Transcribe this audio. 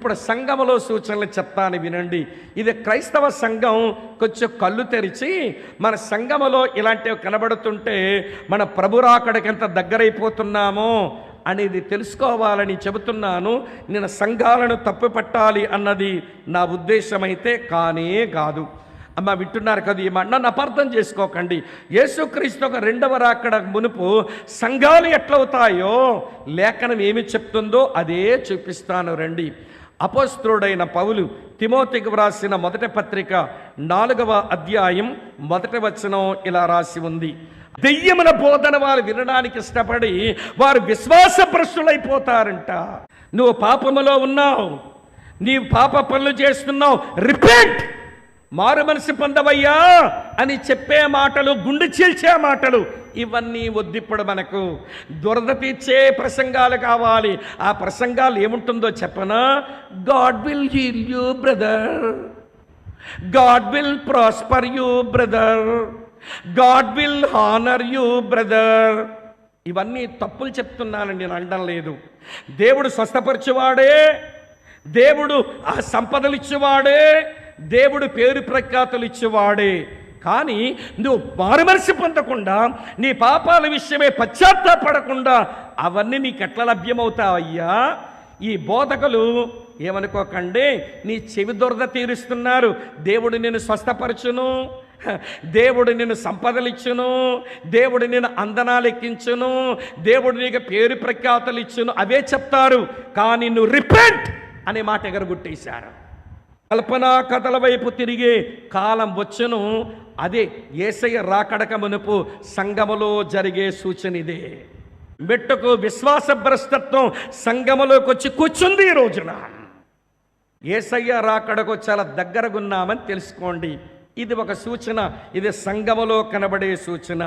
ఇప్పుడు సంఘములో సూచనలు చెప్తాను వినండి. ఇది క్రైస్తవ సంఘం కొంచెం కళ్ళు తెరిచి మన సంఘములో ఇలాంటివి కనబడుతుంటే మన ప్రభురాకడికి ఎంత దగ్గరైపోతున్నామో అనేది తెలుసుకోవాలని చెబుతున్నాను. నేను సంఘాలను తప్పుపట్టాలి అన్నది నా ఉద్దేశమైతే కానే కాదు. అమ్మ వింటున్నారు కదా ఈ మాట? నన్ను అపార్థం చేసుకోకండి. యేసుక్రీస్తు ఒక రెండవ రాకడ మునుపు సంఘాలు ఎట్లవుతాయో లేఖనం ఏమి చెప్తుందో అదే చూపిస్తాను రండి. అపోస్త్రుడైన పౌలు తిమోతికి వ్రాసిన మొదటి పత్రిక నాలుగవ అధ్యాయం మొదటి వచనం ఇలా రాసి ఉంది. దెయ్యముల బోధన వారు వినడానికి ఇష్టపడి వారు విశ్వాసభ్రష్టులైపోతారంట నువ్వు పాపములో ఉన్నావు. నీవు పాప పనులు చేస్తున్నావు. రిపెంట్! మారు మనసు పొందవయ్యా అని చెప్పే మాటలు గుండె చీల్చే మాటలు ఇవన్నీ వద్దిప్పుడు మనకు. దురద తీర్చే ప్రసంగాలు కావాలి. ఆ ప్రసంగాలు ఏముంటుందో చెప్పనా? God will heal you brother God will prosper you brother God will honour you brother ఇవన్నీ తప్పులు చెప్తున్నానండి నేను అనడం లేదు. దేవుడు స్వస్థపరిచేవాడే. దేవుడు ఆ సంపదలు ఇచ్చేవాడే దేవుడు పేరు ప్రఖ్యాతులు ఇచ్చేవాడే. కానీ నువ్వు మారుమనసి పొందకుండా నీ పాపాల విషయమే పశ్చాత్తాపడకుండా అవన్నీ నీకు ఎట్లా లభ్యమవుతావయ్యా? ఈ బోధకులు ఏమనుకోకండి నీ చెవి దురద తీరుస్తున్నారు. దేవుడు నేను స్వస్థపరచును. దేవుడు నేను సంపదలిచ్చును. దేవుడు నేను అందనాలు ఎక్కించును. దేవుడు నీకు పేరు ప్రఖ్యాతలు ఇచ్చును. అవే చెప్తారు. కానీ నువ్వు రిపెంట్ అనే మాట ఎగరగొట్టేశారు. కల్పనా కథల వైపు తిరిగే కాలం వచ్చును. అదే ఏసయ్య రాకడక మునుపు సంగములో జరిగే సూచన ఇదే. మెట్టుకు విశ్వాస భ్రష్టత్వం సంగములోకి వచ్చి కూర్చుంది ఈ రోజున. ఏసయ్య రాకడకు చాలా దగ్గరగున్నామని తెలుసుకోండి. ఇది ఒక సూచన ఇది సంగములో కనబడే సూచన.